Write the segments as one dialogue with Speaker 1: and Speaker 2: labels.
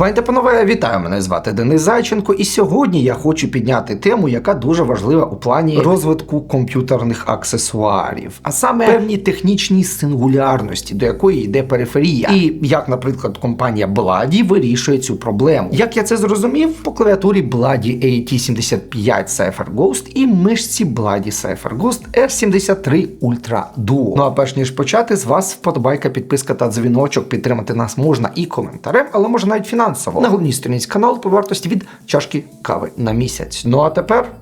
Speaker 1: Пані та панове, вітаю! Мене звати Денис Зайченко, і сьогодні я хочу підняти тему, яка дуже важлива у плані розвитку комп'ютерних аксесуарів, а саме певні технічні сингулярності, до якої йде периферія, і як, наприклад, компанія Blady вирішує цю проблему. Як я це зрозумів, по клавіатурі Blady AT75 Cypher Ghost і мишці Blady Cypher Ghost R73 Ultra Duo. Ну а перш ніж почати, з вас вподобайка, підписка та дзвіночок. Підтримати нас можна і коментарем, але можна навіть фінансово. На головній сторінці каналу по вартості від чашки кави на місяць. Ну а тепер.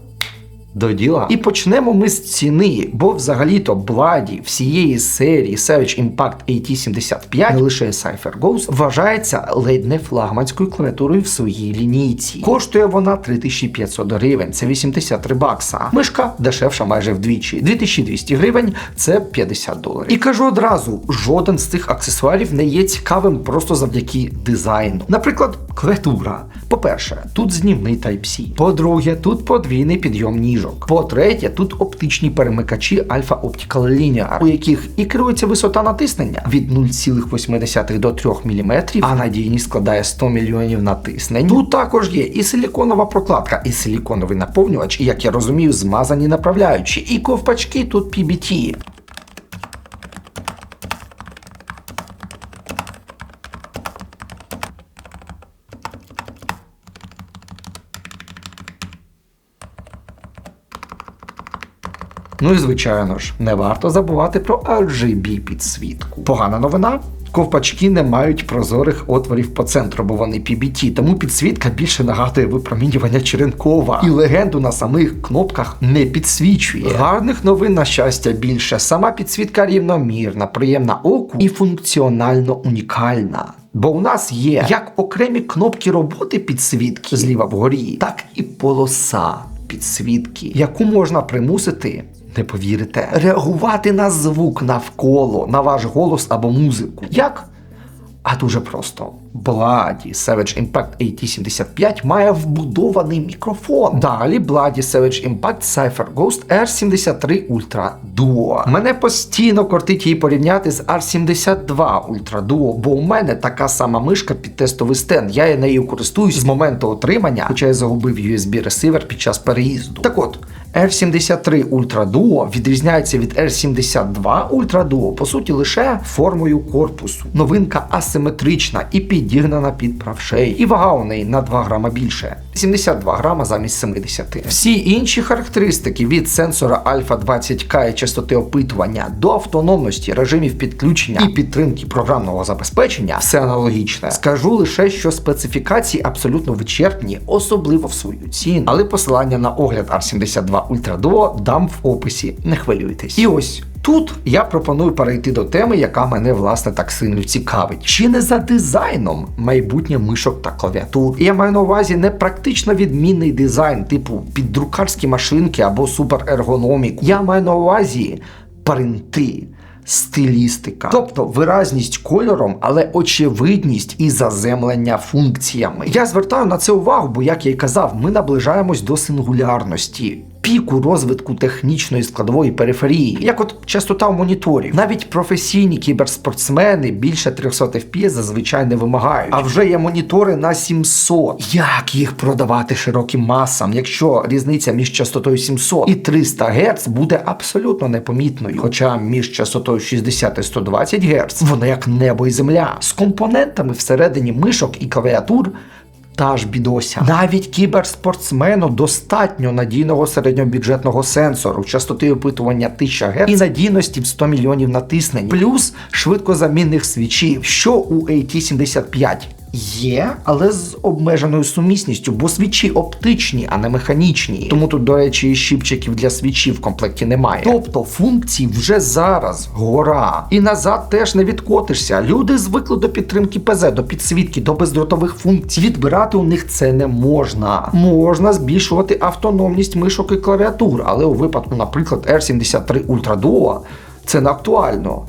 Speaker 1: До діла. І почнемо ми з ціни, бо взагалі-то Бладі всієї серії Savage Impact AT75, не лише Cypher Ghost, вважається ледь не флагманською клавіатурою в своїй лінійці. Коштує вона 3500 гривень, це 83 бакса. Мишка дешевша майже вдвічі. 2200 гривень це 50 доларів. І кажу одразу: жоден з цих аксесуарів не є цікавим просто завдяки дизайну. Наприклад, клавіатура. По-перше, тут знімний Type-C. По-друге, тут подвійний підйом ніжок. По-третє, тут оптичні перемикачі Alpha Optical Linear, у яких і керується висота натиснення від 0,8 до 3 мм, а надійність складає 100 мільйонів натиснень. Тут також є і силіконова прокладка, і силіконовий наповнювач, і як я розумію, змазані направляючі, і ковпачки тут PBT. Ну і звичайно ж, не варто забувати про RGB підсвітку. Погана новина. Ковпачки не мають прозорих отворів по центру, бо вони PBT, тому підсвітка більше нагадує випромінювання Черенкова. І легенду на самих кнопках не підсвічує. Гарних новин, на щастя, більше. Сама підсвітка рівномірна, приємна оку і функціонально унікальна. Бо у нас є як окремі кнопки роботи підсвітки зліва вгорі, так і полоса підсвітки, яку можна примусити. Не повірите, реагувати на звук навколо, на ваш голос або музику. Як? А дуже просто. Bladdy Savage Impact AT75 має вбудований мікрофон. Далі Bladdy Savage Impact Cypher Ghost R73 Ultra Duo. Мене постійно кортить її порівняти з R72 Ultra Duo, бо у мене така сама мишка під тестовий стенд. Я нею користуюсь з моменту отримання, хоча я загубив USB ресивер під час переїзду. Так от. R73 Ultra Duo відрізняється від R72 Ultra Duo, по суті, лише формою корпусу. Новинка асиметрична і підігнана під правшей. І вага у неї на 2 грама більше. 72 грама замість 70. Всі інші характеристики від сенсора Alpha 20K і частоти опитування до автономності, режимів підключення і підтримки програмного забезпечення все аналогічне. Скажу лише, що специфікації абсолютно вичерпні, особливо в свою ціну. Але посилання на огляд R72 Ultra Duo дам в описі, не хвилюйтесь. І ось. Тут я пропоную перейти до теми, яка мене власне так сильно цікавить. Чи не за дизайном майбутнє мишок та клавіатур? Я маю на увазі не практично відмінний дизайн, типу піддрукарські машинки або суперергономіку. Я маю на увазі принти. Стилістика, тобто виразність кольором, але очевидність і заземлення функціями. Я звертаю на це увагу, бо, як я й казав, ми наближаємось до сингулярності. Піку розвитку технічної складової периферії, як от частота моніторів. Навіть професійні кіберспортсмени більше 300 FPS зазвичай не вимагають. А вже є монітори на 700. Як їх продавати широким масам, якщо різниця між частотою 700 і 300 Гц буде абсолютно непомітною? Хоча між частотою 60 і 120 Гц воно як небо і земля з компонентами всередині мишок і клавіатур. Та ж бідося. Навіть кіберспортсмену достатньо надійного середньобюджетного сенсору, частоти опитування 1000 Гц і надійності в 100 мільйонів натиснень, плюс швидкозамінних свічів, що у AT75 Є, але з обмеженою сумісністю, бо свічі оптичні, а не механічні. Тому тут, до речі, і щіпчиків для свічів в комплекті немає. Тобто функцій вже зараз гора. І назад теж не відкотишся. Люди звикли до підтримки ПЗ, до підсвітки, до бездротових функцій. Відбирати у них це не можна. Можна збільшувати автономність мишок і клавіатур, але у випадку, наприклад, R73 Ultra Duo це не актуально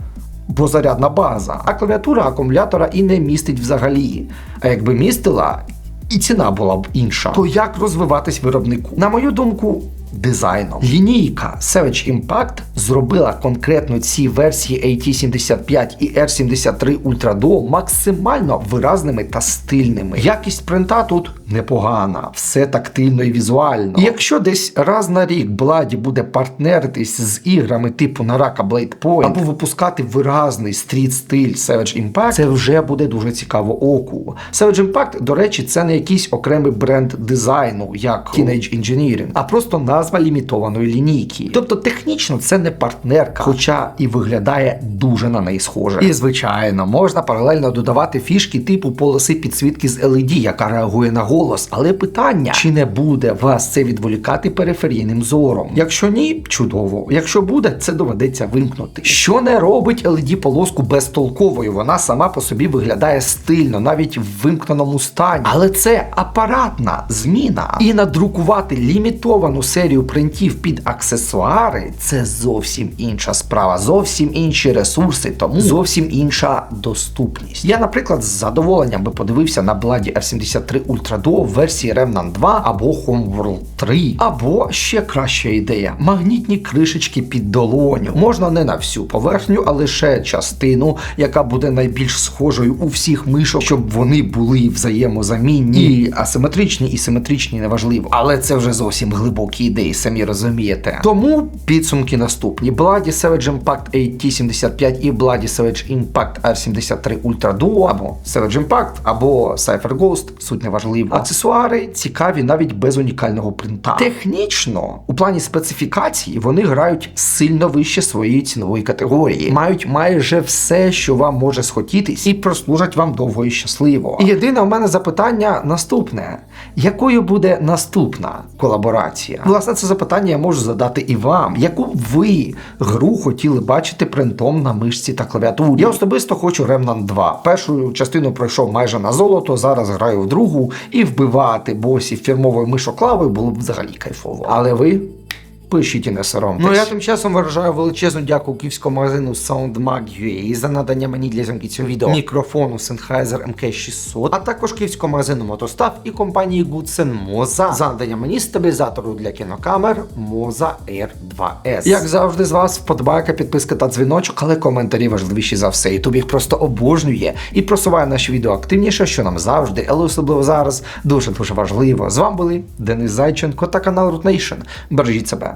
Speaker 1: бо зарядна база, а клавіатура акумулятора і не містить взагалі. А якби містила, і ціна була б інша, то як розвиватись виробнику? На мою думку, дизайном. Лінійка Savage Impact зробила конкретно ці версії AT75 і R73 Ultra Duo максимально виразними та стильними. Якість принта тут непогана, все тактильно і візуально. І якщо десь раз на рік Бладі буде партнеритись з іграми типу Naraka Blade Point або випускати виразний стріт стиль Savage Impact, це вже буде дуже цікаво оку. Savage Impact, до речі, це не якийсь окремий бренд дизайну, як Teenage Engineering, а просто назва лімітованої лінійки. Тобто технічно це не партнерка, хоча і виглядає дуже на неї схоже. І звичайно, можна паралельно додавати фішки типу полоси підсвітки з LED, яка реагує на голос. Але питання, чи не буде вас це відволікати периферійним зором? Якщо ні, чудово. Якщо буде, це доведеться вимкнути. Що не робить LED полоску безтолковою? Вона сама по собі виглядає стильно, навіть в вимкненому стані. Але це апаратна зміна. І надрукувати лімітовану серію принтів під аксесуари це зовсім інша справа, зовсім інші ресурси, тому зовсім інша доступність. Я, наприклад, з задоволенням би подивився на Бладі R73 Ultra Duo в версії Remnant 2 або Homeworld 3. Або ще краща ідея: магнітні кришечки під долоню. Можна не на всю поверхню, а лише частину, яка буде найбільш схожою у всіх мишок, щоб вони були взаємозамінні, і асиметричні, і симетричні, неважливо. Але це вже зовсім глибокі ідеї, самі розумієте. Тому підсумки наступні: Bloody Savage Impact AT75 і Bloody Savage Impact R73 Ultra Duo, або Savage Impact, або Cypher Ghost, суть неважливо. Аксесуари цікаві навіть без унікального принта. Технічно, у плані специфікації, вони грають сильно вище своєї цінової категорії, мають майже все, що вам може схотітись, і прослужать вам довго і щасливо. І єдине у мене запитання наступне: якою буде наступна колаборація? Власне, це запитання я можу задати і вам. Яку б ви гру хотіли бачити принтом на мишці та клавіатурі? Я особисто хочу Remnant 2. Першу частину пройшов майже на золото, зараз граю в другу, і вбивати босів фірмовою мишоклавою було б взагалі кайфово. Але ви. Пишіть і не соромтесь. Ну я тим часом виражаю величезну дяку київському магазину SoundMag.ua за надання мені для зйомки цього відео мікрофону Sennheiser MK600, а також київському магазину Мотостав і компанії Goodsen Moza за надання мені стабілізатору для кінокамер Moza Air 2S. Як завжди, з вас вподобайка, підписка та дзвіночок, але коментарі важливіші за все. Ютуб їх просто обожнює і просуває наші відео активніше, що нам завжди, але особливо зараз дуже дуже важливо. З вами були Денис Зайченко та канал Root Nation. Бережіть себе.